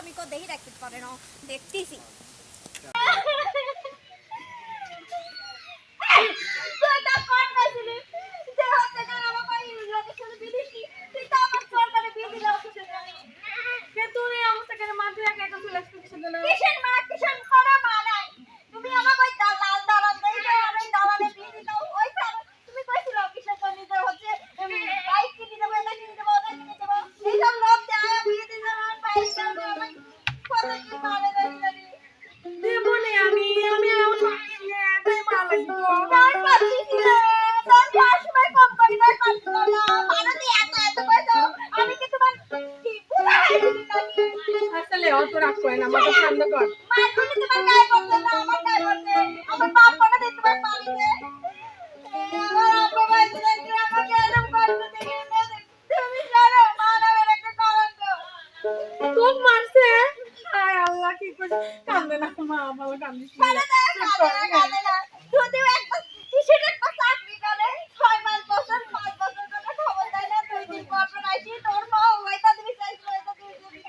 আমি কো দেহি রাখতে পারে না। দেখতেছি। আসলে অত রাগ করে না, আমাকে শান্ত কর। খুব মারছে? হায় আল্লাহ, কি করে কান্দে না মা, ভালো কান্দিস না। যদিও একটা কিসের একটা চাকরি করে ছয় মাস বছর পাঁচ বছর করে খবর দেয় না দুই দিন পর পর আসি তোর মা ওইটা দিবি চাইছিল ওইটা দিবি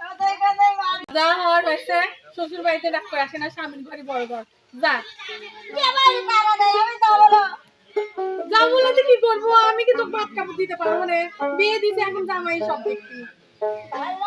কাঁদে কাঁদে মার যা হওয়ার হয়েছে শ্বশুর বাড়িতে ডাক করে আসে না স্বামীর ঘরে বড় যা। বাড়ি যা বলে কি করব? আমি কি ভাত কাপড় দিতে পারব না। বিয়ে দিতে এখন জামাই সব আল্লাহ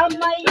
ರಾಮಯ್ಯ